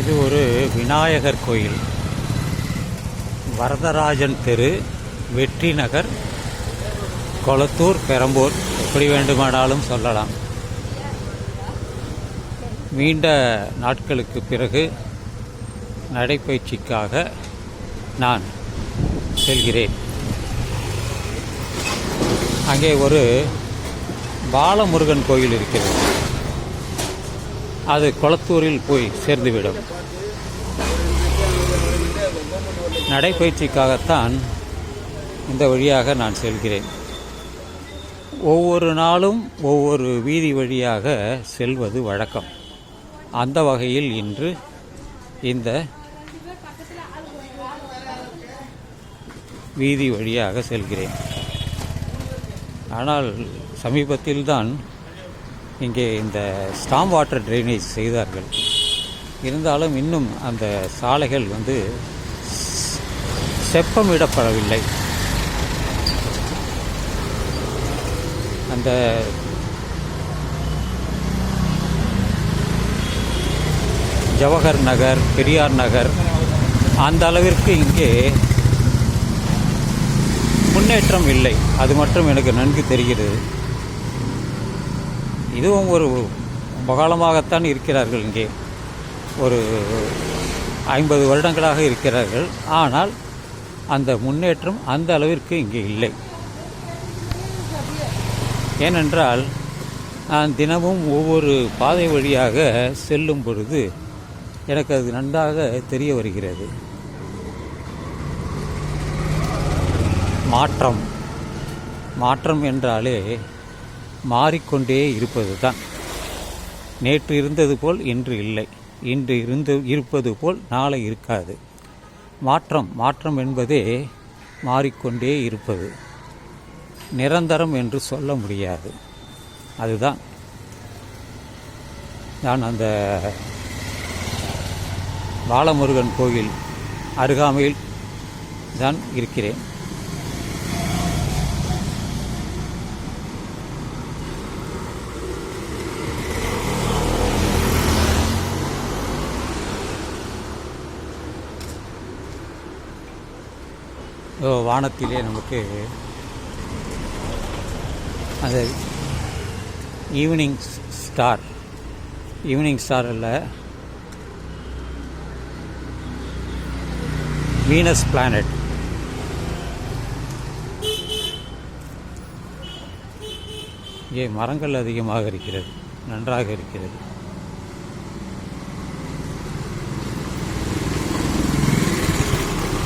இது ஒரு விநாயகர் கோயில். வரதராஜன் தெரு வெற்றி நகர் கொளத்தூர் பெரம்பூர் எப்படி வேண்டுமானாலும் சொல்லலாம். நீண்ட நாட்களுக்கு பிறகு நடைப்பயிற்சிக்காக நான் செல்கிறேன். அங்கே ஒரு பாலமுருகன் கோயில் இருக்கிறது. அது குளத்தூரில் போய் சேர்ந்துவிடும். நடைப்பயிற்சிக்காகத்தான் இந்த வழியாக நான் செல்கிறேன். ஒவ்வொரு நாளும் ஒவ்வொரு வீதி வழியாக செல்வது வழக்கம். அந்த வகையில் இன்று இந்த வீதி வழியாக செல்கிறேன். ஆனால் சமீபத்தில்தான் இங்கே இந்த ஸ்டாம் வாட்டர் ட்ரைனேஜ் செய்தார்கள். இருந்தாலும் இன்னும் அந்த சாலைகள் வந்து செப்பமிடப்படவில்லை. அந்த ஜவஹர் நகர் பெரியார் நகர் அந்த அளவிற்கு இங்கே முன்னேற்றம் இல்லை. அது மட்டும் எனக்கு நன்கு தெரிகிறது. இதுவும் ஒரு பகாலமாகத்தான் இருக்கிறார்கள் இங்கே. ஒரு ஐம்பது வருடங்களாக இருக்கிறார்கள். ஆனால் அந்த முன்னேற்றம் அந்த அளவிற்கு இங்கே இல்லை. ஏனென்றால் நான் தினமும் ஒவ்வொரு பாதை வழியாக செல்லும் பொழுது எனக்கு அது நன்றாக தெரிய வருகிறது. மாற்றம். மாற்றம் என்றாலே மாறிக்கொண்டே இருப்பது தான் நேற்று இருந்தது போல் இன்று இல்லை. இன்று இருந்து இருப்பது போல் நாளை இருக்காது. மாற்றம் மாற்றம் என்பதே மாறிக்கொண்டே இருப்பது. நிரந்தரம் என்று சொல்ல முடியாது. அதுதான். நான் அந்த பாலமுருகன் கோயில் அருகாமையில் தான் இருக்கிறேன். வானத்திலே நமக்கு அந்த ஈவினிங் ஸ்டார் ஈவினிங் ஸ்டார் அல்ல. வீனஸ் பிளானட் இங்கே மரங்கள் அதிகமாக இருக்கிறது நன்றாக இருக்கிறது.